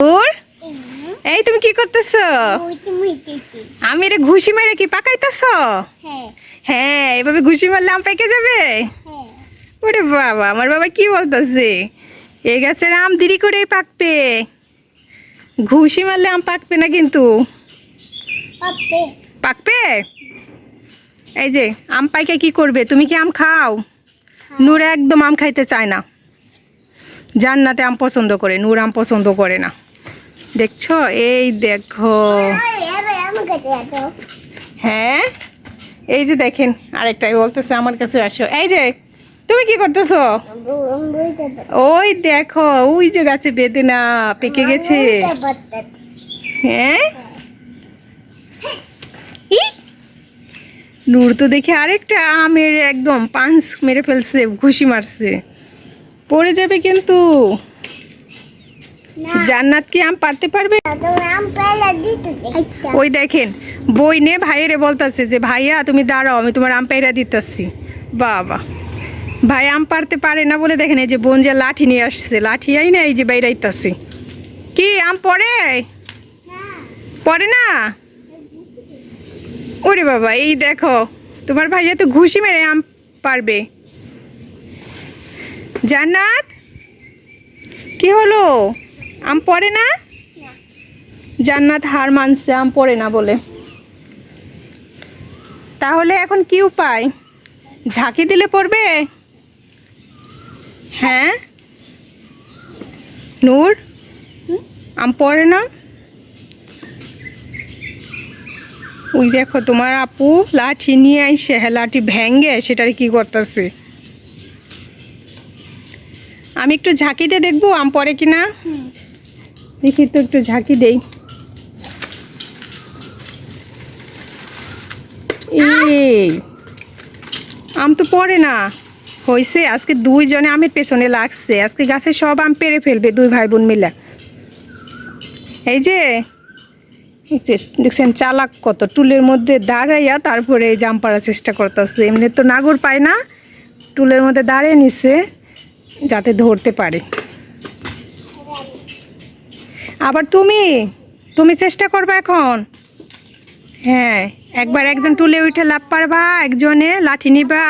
ওর এই তুমি কি করতেছ? আমি এটা ঘুষি মেরে কি পাকাইতেছ? হ্যাঁ। এভাবে ঘুষি মারলে আম পেকে যাবে? ওরে বাবা আমার বাবা কি বলতেছে? এ গাছের আম দেরি করেই পাকবে। ঘুষি মারলে আম পাকবে না কিন্তু। পাকবে। এই যে আম পাইকে কি করবে? তুমি কি আম খাও। নূর একদম আম খাইতে চায় না। জান্নাতে আম পছন্দ করে নূর আম পছন্দ করে না। দেখছ? এই দেখো। হ্যাঁ? এই যে দেখেন, আরেকটাই বলতেছে আমার কাছে আসো। এই যে, তুমি কি করতেছো? ওই দেখো, ওই যে গাছে বেঁধে না পেকে গেছে। হ্যাঁ? নূর তো দেখে আরেকটা আমের একদম পাঞ্চ মেরে ফেলছে, ঘুষি মারছে। পড়ে যাবে কিন্তু। জান্নাত কি আম পারতে পারবে? ওই দেখেন বই নে ভাইয়েরে বলতাছে যে ভাইয়া তুমি দাঁড়াও আমি তোমার আম পেড়া দিতেছি। বাবা। ভাই আম পারতে পারে না বলে দেখেন এই যে বোন যে লাঠি নিয়ে আসছে লাঠি আই না এই যে বাইরাইতাছে কি আম পড়ে? পড়ে না? ওরে বাবা এই দেখো তোমার ভাইয়া তো ঘুষি মেরে আম পারবে জান্নাত কি হলো? আম পড়ে না? জান্নাত হার মানছে, আম পড়ে না বলে। তাহলে এখন কি উপায়? ঝাঁকি দিলে পড়বে? হ্যাঁ? নূর, আম পড়ে না? ওই দেখো, তোমার আপু লাঠি নিয়ে আইসে হ্যাঁ লাঠি ভেঙ্গে সেটার কি করতেছে? আমি একটু ঝাঁকি দিয়ে দেখব আম পড়ে কিনা? দেখি তো একটু ঝাঁকি দেই। আম তো পড়ে না। হয়েছে আজকে দুইজনে আমের পেছনে লাগছে। আজকে গাছে সব আম পেরে ফেলবে দুই ভাই বোন মিলে। এই যে দেখছেন চালাক কত। টুলের মধ্যে দাঁড়াইয়া তারপরে জাম পাড়ার চেষ্টা করতেছে। এমনি তো নাগর পায় না, টুলের মধ্যে দাঁড়িয়ে নিছে, যাতে ধরতে পারে। আবার তুমি? তুমি চেষ্টা করবে এখন? হ্যাঁ একবার একজন টুলে উঠে লাভ পারবা, একজনে লাঠি নিবা।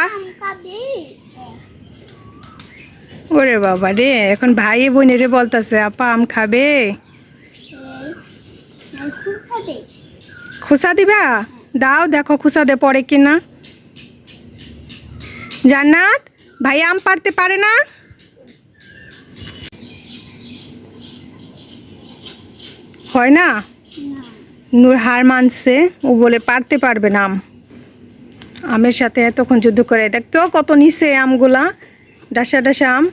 ওরে বাবা রে, এখন ভাই বোনেরে বলতেছে, আপা, আম খাবে? খুসা দিবা? দাও, দেখো খুসা দে পরে কিনা। জান্নাত, ভাই আম পারতে পারে না? হয় না? নূর হার মানছে, ও বলে পারতে পারবে না আম। আমের সাথে এতক্ষণ যুদ্ধ করে, দেখতো কত নিছে আমগুলা, ডাসা ডাসা আম।